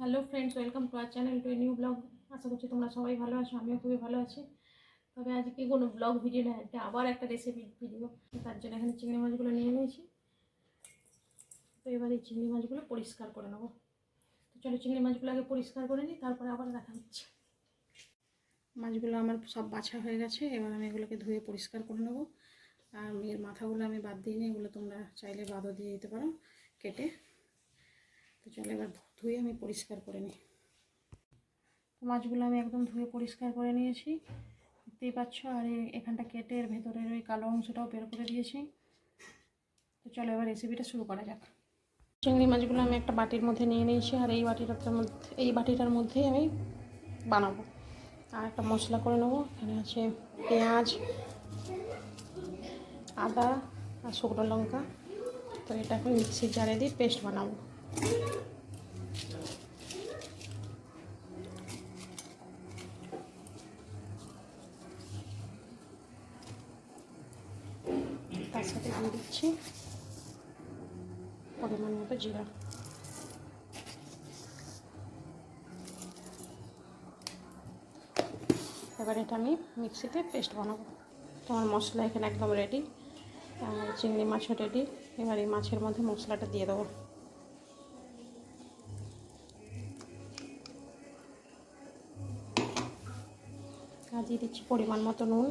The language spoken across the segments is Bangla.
Hello friends welcome to our channel to new blog আশা করছি তোমরা সবাই ভালো আছো, আমিও খুবই ভালো আছি। তবে আজকে কোনো ব্লগ ভিডিও না, আজকে আবার একটা রেসিপি ভিডিও তার জন্য এখানে চিংড়ি মাছগুলো নিয়ে নিয়েছি। তো এবার এই চিংড়ি মাছগুলো পরিষ্কার করে নেব। তো চলো চিংড়ি মাছগুলো আগে পরিষ্কার করে নিই, তারপরে আবার দেখা হচ্ছে। মাছগুলো আমার সব বাছা হয়ে গেছে, এবার আমি এগুলোকে ধুয়ে পরিষ্কার করে নেব। আর এর মাথাগুলো আমি বাদ দিইনি এগুলো তোমরা চাইলে বাদও দিয়ে দিতে পারো, কেটে। তো চলো, এবার ধুয়ে আমি পরিষ্কার করে নিই। তো মাছগুলো আমি একদম ধুয়ে পরিষ্কার করে নিয়েছি। দেখতেই পাচ্ছ, আর এখানটা কেটে এর ভেতরের ওই কালো অংশটাও বের করে দিয়েছি। তো চলো, এবার রেসিপিটা শুরু করা যাক। চিংড়ি মাছগুলো আমি একটা বাটির মধ্যে নিয়ে নিয়েছি, আর এই বাটিটার মধ্যে, এই বাটিটার মধ্যেই আমি বানাবো। আর একটা মশলা করে নেব, এখানে আছে পেঁয়াজ, আদা আর শুকনো লঙ্কা। তো এটা এখন মিক্সির জারে দিয়ে পেস্ট বানাবো। তার সাথে দিচ্ছি পরিমাণ মতো জিরা। এবার এটা আমি মিক্সিতে পেস্ট বানাবো। তোমার মশলা এখানে একদম রেডি চিংড়ি মাছও রেডি এবার এই মাছের মধ্যে মশলাটা দিয়ে দেবো। আর দিয়ে দিচ্ছি পরিমাণ মতো নুন।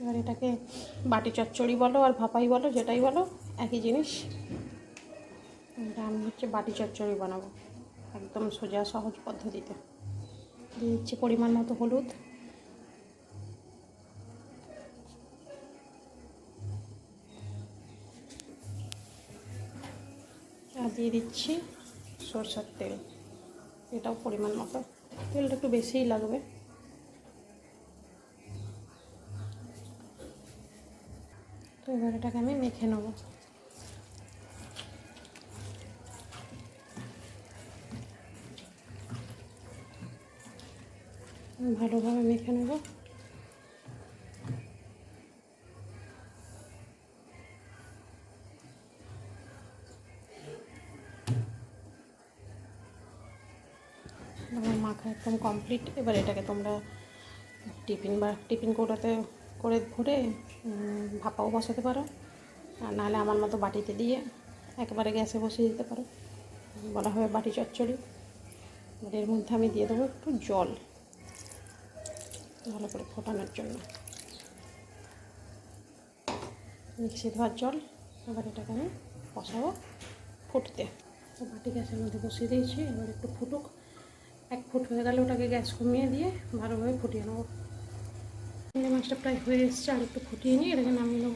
এবার এটাকে বাটি চচ্চড়ি বলো আর ভাপাই বলো, যেটাই বলো, একই জিনিস। এটা আমি হচ্ছে বাটি চচ্চড়ি বানাবো, একদম সোজা সহজ পদ্ধতিতে। দিয়ে দিচ্ছি পরিমাণ মতো হলুদ। আর দিয়ে দিচ্ছি সরষের তেল, এটাও পরিমাণ মতো। তেলটা একটু বেশিই লাগবে। তো এবার এটাকে আমি মেখে নেব। ভালোভাবে মেখে নেব। মাখা একদম কমপ্লিট এবার এটাকে তোমরা টিফিন বা টিফিন কৌটাতে করে ভরে ভাপাও বসাতে পারো। আর নাহলে আমার মতো বাটিতে দিয়ে একেবারে গ্যাসে বসিয়ে দিতে পারো। বলা হবে বাটি চচ্চড়ি। এবার এর মধ্যে আমি দিয়ে দেবো একটু জল। ভালো করে ফোটানোর জন্য। মিক্সি ধোয়ার জল। এবার এটাকে আমি বসাবো ফুটতে। বাটি গ্যাসের মধ্যে বসিয়ে দিয়েছি। এবার একটু ফুটুক। এক ফুট হয়ে গেলে ওটাকে গ্যাস কমিয়ে দিয়ে ভালোভাবে ফুটিয়ে নেব। চিংড়ি মাছটা প্রায় হয়ে এসছে, আর একটু ফুটিয়ে নিয়ে এটাকে নামিয়ে নেব।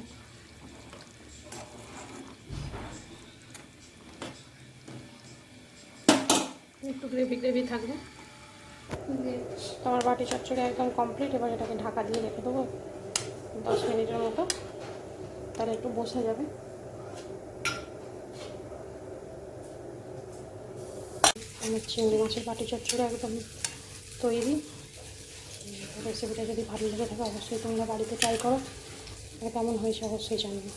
একটু গ্রেভি গ্রেভি থাকবে। তোমার বাটি চচ্চড়ি একদম কমপ্লিট এবার এটাকে ঢাকা দিয়ে রেখে দেবো দশ মিনিটের মতো। তাহলে একটু বসে যাবে। আমার চিংড়ি মাছের বাটি চচ্চড়ে একদম তৈরি। রেসিপিটা যদি ভালো লেগে থাকে, অবশ্যই তোমরা বাড়িতে ট্রাই করো। কেমন হয়েছে অবশ্যই জানবে